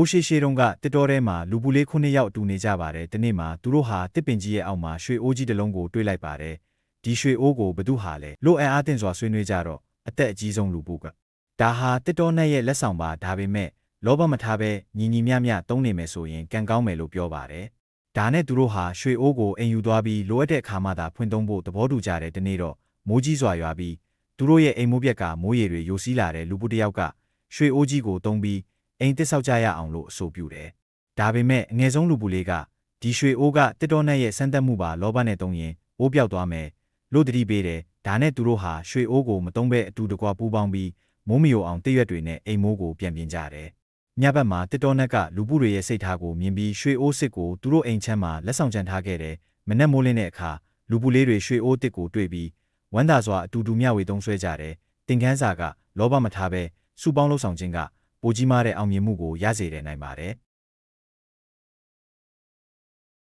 ဟိုးရှိရှိတုန်းကတစ်တော်ထဲမှာလူပူလေးခုနှစ်ယောက်အတူနေကြပါတယ်ဒီနေ့မှာသူတို့ဟာတစ်ပင်ကြီးရဲ့အောက်မှာရွှေအိုးကြီးတစ်လုံးကိုတွေ့လိုက်ပါတယ်ဒီရွှေအိုးကိုဘသူဟာလဲလို့အံအားတင်စွာဆွေးနွေးကြတော့အသက်အကြီးဆုံးလူပုကဒါဟာတစ်တော်နဲ့ရဲ့လက်ဆောင်ပါဒါပေမဲ့လောဘမထားပဲညီညီမျှမျှသုံးနေမယ်ဆိုရင်ကံကောင်းမယ်လို့ပြောပါတယ်ဒါနဲ့သူတို့ဟာရွှေအိုးကိုအိမ်ယူသွားပြီးလိုအပ်တဲ့အခါမှသာဖွင့်သုံးဖို့သဘောတူကြတယ်ဒီနေ့တော့မိုးကြီးစွာရွာပြီးသူတို့ရဲ့အိမ်မိုးပြက်ကမိုးရေတွေယိုစီးလာတဲ့လူပုတစ်ယောက်ကရွှေအိုးကြီးကိုသုံးပြီး အိမ်တစ်ဆောက်ကြရအောင်လို့အဆိုပြုတယ်ဒါပေမဲ့အငယ်ဆုံးလူပုလေးကဒီရွှေအိုးကတစ်တော်နဲ့ရဲ့စမ်းသက်မှုပါလောဘနဲ့သုံးရင်အိုးပြောက်သွားမယ်လို့တတိပေးတယ်ဒါနဲ့သူတို့ဟာရွှေအိုးကိုမသုံးဘဲအတူတကွပူးပေါင်းပြီးမိုးမယိုအောင်တည့်ရွက်တွေနဲ့အိမ်မိုးကိုပြန်ပြင်ကြတယ်ညဘက်မှာတစ်တော်နက်ကလူပုတွေရဲ့စိတ်ထားကိုမြင်ပြီးရွှေအိုးစစ်ကိုသူတို့အိမ်ချမ်းမှာလက်ဆောင်ချန်ထားခဲ့တယ်မနက်မိုးလင်းတဲ့အခါလူပုလေးတွေရွှေအိုးတစ်ကိုတွေ့ပြီးဝမ်းသာစွာအတူတူမျှဝေသုံးဆွဲကြတယ်တင်ကန်းစာကလောဘမထားပဲစူပေါင်းလှုပ်ဆောင်ခြင်းက ပိုကြီးမားတဲ့အောင်မြင်မှုကိုရစေတယ်နိုင်ပါတယ်